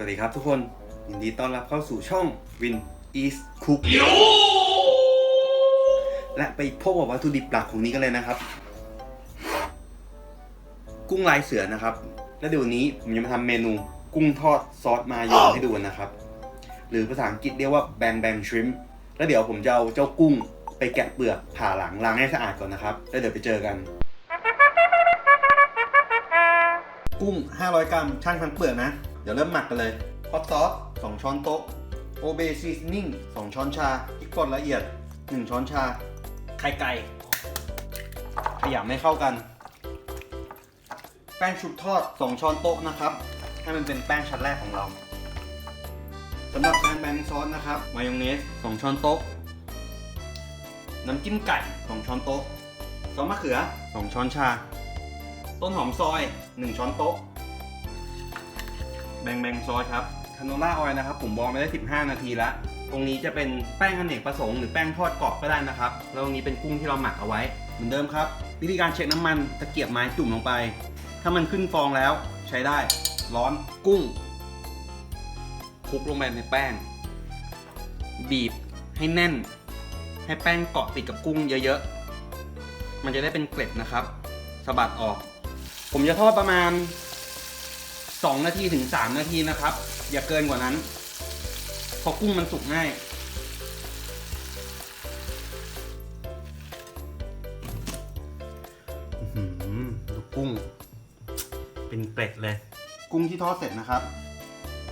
วัสดีครับทุกคน ยินดีต้อนรับเข้าสู่ช่อง Win East Cook และไปพบกับวัตถุดิบหลักของนี้กันเลยนะครับ กุ้งลายเสือนะครับ และเดี๋ยววนนี้ผมจะมาทำเมนูกุ้งทอดซอสมาโยให้ดูนะครับ หรือภาษาอังกฤษเรียกว่าแบงแบงชริมแล้วเดี๋ยวผมจะเอาเจ้ากุ้งไปแกะเปลือกผ่าหลังล้างให้สะอาดก่อนนะครับ แล้วเดี๋ยวไปเจอกัน กุ้ง 500 กรัมช่างทั้งเปลือกนะ เดี๋ยวเริ่มหมักกันเลยฮอตซอส2ช้อนโต๊ะโอเบซีซนิ่ง2ช้อนชาพริกป่นละเอียด 1 ช้อนชา ไข่ไก่ ขยำให้เข้ากัน แป้งชุบทอด 2 ช้อนโต๊ะนะครับ ให้มันเป็นแป้งชั้นแรกของเราสำหรับการแบงซอสนะครับมายองเนส 2 ช้อนโต๊ะ น้ำจิ้มไก่ 2 ช้อนโต๊ะซอสมะเขือ 2 ช้อนชา ต้นหอมซอย 1 ช้อนโต๊ะ บงแบงซอยครับคาโนล่าออยล์นะครับผมบอกไม่ได้ 15 นาทีละตรงนี้จะเป็นแป้งอเนกประสงค์หรือแป้งทอดกรอบก็ได้นะครับแล้วตรงนี้เป็นกุ้งที่เราหมักเอาไว้ เหมือนเดิมครับ วิธีการเช็คน้ำมันตะเกียบไม้จุ่มลงไป ถ้ามันขึ้นฟองแล้วใช้ได้ ร้อนกุ้งคลุกลงไปในแป้ง บีบให้แน่น ให้แป้งเกาะติดกับกุ้งเยอะๆมันจะได้เป็นเกล็ดนะครับสะบัดออก ผมจะทอดประมาณ 2 นาทีถึง 3 นาทีนะครับ อย่าเกินกว่านั้นเพราะกุ้งมันสุกง่ายอื้อหือดูกุ้ง เป็นเกล็ดเลย กุ้งที่ทอดเสร็จนะครับ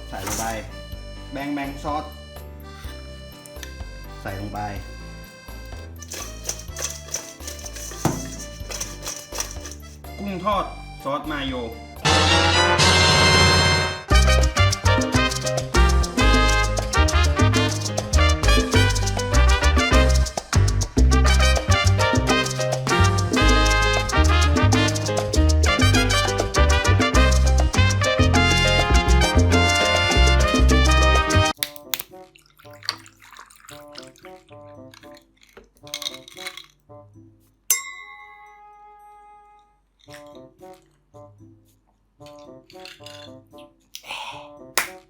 ใส่ลงไป แบงแบงซอส ใส่ลงไปกุ้งทอดซอสมาโย え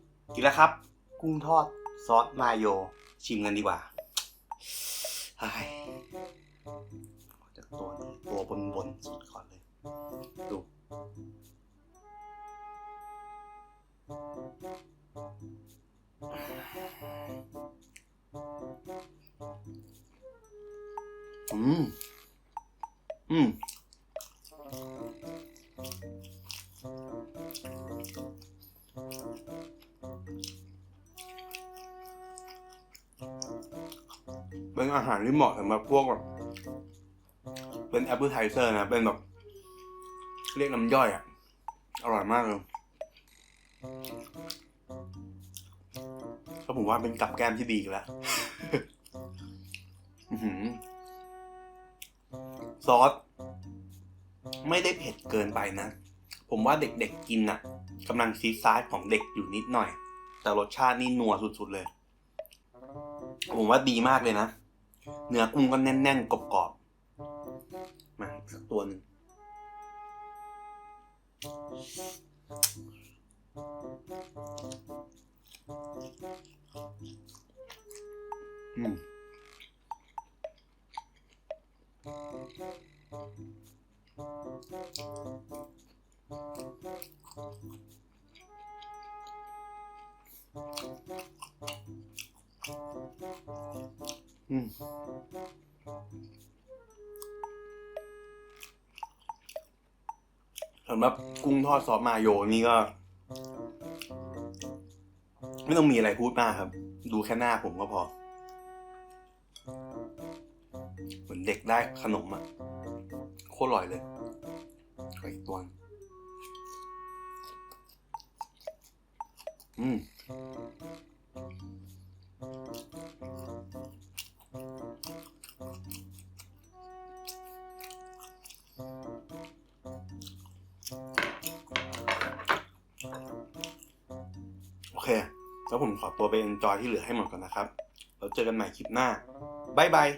กินแล้วครับ กุ้งทอดซอสมาโย ชิมกันดีกว่าไอ้จากตัวนี้ตัวบนบนสุดก่อนเลย ดูอืม อืม เป็นอาหารที่เหมาะสำหรับพวกแบบเป็นแอปเปิลไทเซอร์นะ เป็นแบบ เรียกน้ำย่อยอะ อร่อยมากเลยแล้วผมว่าเป็นกับแก้มที่ดีแล้วซอส ไม่ได้เผ็ดเกินไปนะ ผมว่าเด็กๆกินน่ะกำลังซีซาร์ของเด็กอยู่นิดหน่อย แต่รสชาตินี่นัวสุดๆเลย ผมว่าดีมากเลยนะ เนื้อกุ้งก็แน่นๆกรอบๆ มาสักตัวหนึ่งอืม สำหรับกุ้งทอดซอสมาโยนี่ก็ ไม่ต้องมีอะไรพูดมากครับ ดูแค่หน้าผมก็พอ เหมือนเด็กได้ขนมอะ โคตรอร่อยเลยขออีกตัวอืม เคแล้วผมขอตัวไปเอนจอยที่เหลือให้หมดก่อนนะครับ แล้วเจอกันใหม่คลิปหน้า บ๊ายบาย